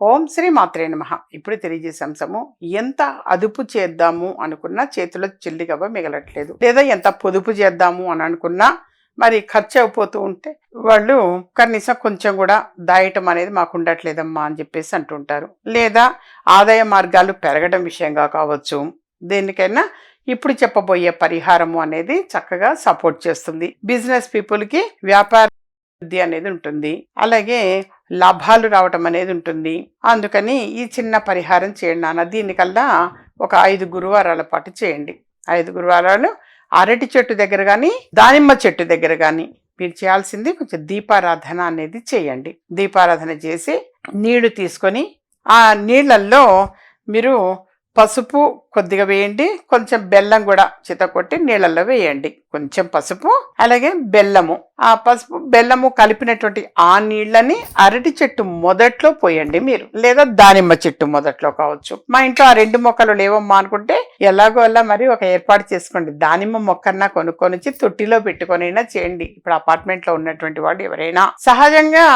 ఓం శ్రీ మాత్రే నమ. ఇప్పుడు తెలియజేసే అంశము ఎంత అదుపు చేద్దాము అనుకున్నా చేతిలో చిల్లిగవ్వ మిగలట్లేదు. లేదా ఎంత పొదుపు చేద్దాము అని అనుకున్నా మరి ఖర్చు అయిపోతూ ఉంటే వాళ్ళు కనీసం కొంచెం కూడా దాయటం అనేది మాకు ఉండట్లేదమ్మా అని చెప్పేసి అంటుంటారు. లేదా ఆదాయ మార్గాలు పెరగడం విషయంగా కావచ్చు. దేనికైనా ఇప్పుడు చెప్పబోయే పరిహారము అనేది చక్కగా సపోర్ట్ చేస్తుంది. బిజినెస్ పీపుల్కి వ్యాపార వృద్ధి అనేది ఉంటుంది. అలాగే లాభాలు రావటం అనేది ఉంటుంది. అందుకని ఈ చిన్న పరిహారం చేయండి నాన్న. దీనికల్లా ఒక ఐదు గురువారాల పాటు చేయండి. ఐదు గురువారాలు అరటి చెట్టు దగ్గర కానీ దానిమ్మ చెట్టు దగ్గర కానీ మీరు చేయాల్సింది కొంచెం దీపారాధన అనేది చేయండి. దీపారాధన చేసి నీళ్ళు తీసుకొని ఆ నీళ్ళల్లో మీరు పసుపు కొద్దిగా వేయండి. కొంచెం బెల్లం కూడా చితకొట్టి నీళ్ళల్లో వేయండి. కొంచెం పసుపు అలాగే బెల్లము. ఆ పసుపు బెల్లము కలిపినటువంటి ఆ నీళ్ళని అరటి చెట్టు మొదట్లో పోయండి మీరు. లేదా దానిమ్మ చెట్టు మొదట్లో కావచ్చు. మా ఇంట్లో ఆ రెండు మొక్కలు లేవమ్మా అనుకుంటే ఎలాగో అలా మరి ఒక ఏర్పాటు చేసుకోండి. దానిమ్మ మొక్కన్నా కొనుక్కొని తొట్టిలో పెట్టుకొనైనా చేయండి. ఇప్పుడు అపార్ట్మెంట్లో ఉన్నటువంటి వాళ్ళు ఎవరైనా సహజంగా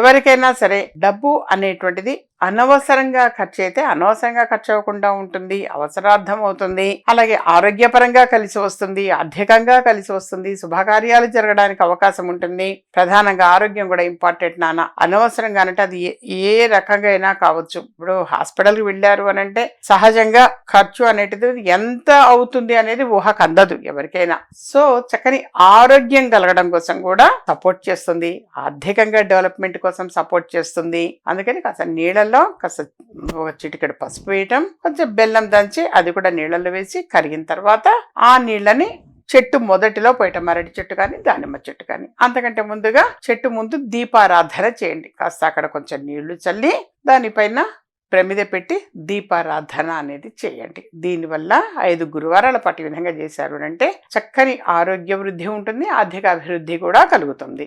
ఎవరికైనా సరే డబ్బు అనేటువంటిది అనవసరంగా ఖర్చు అయితే అనవసరంగా ఖర్చు అవ్వకుండా ఉంటుంది అవసరార్థం అవుతుంది అలాగే ఆరోగ్యపరంగా కలిసి వస్తుంది ఆర్థికంగా కలిసి వస్తుంది శుభకార్యాలు జరగడానికి అవకాశం ఉంటుంది. ప్రధానంగా ఆరోగ్యం కూడా ఇంపార్టెంట్ నాన్న. అనవసరంగా అంటే అది ఏ- రకంగా అయినా కావచ్చు. ఇప్పుడు హాస్పిటల్కి వెళ్ళారు అని అంటే సహజంగా ఖర్చు అనేటిది ఎంత అవుతుంది అనేది ఊహకు అందదు ఎవరికైనా. సో చక్కని ఆరోగ్యం కలగడం కోసం కూడా సపోర్ట్ చేస్తుంది. ఆర్థికంగా డెవలప్మెంట్ కోసం సపోర్ట్ చేస్తుంది. అందుకని కాస్త నీళ్ళల్లో కాస్త ఒక చిటికెడు పసుపు వేయటం కొంచెం బెల్లం దంచి అది కూడా నీళ్ళల్లో వేసి కరిగిన తర్వాత ఆ నీళ్ళని చెట్టు మొదటిలో పోయటం మరటి చెట్టు కానీ దానిమ్మ చెట్టు కానీ. అంతకంటే ముందుగా చెట్టు ముందు దీపారాధన చేయండి. కాస్త అక్కడ కొంచెం నీళ్ళు చల్లి దానిపైన ప్రమిద పెట్టి దీపారాధన అనేది చేయండి. దీనివల్ల ఐదు గురువారాల పాటు విధంగా చేశారు అంటే చక్కని ఆరోగ్య వృద్ధి ఉంటుంది ఆర్థిక అభివృద్ధి కూడా కలుగుతుంది.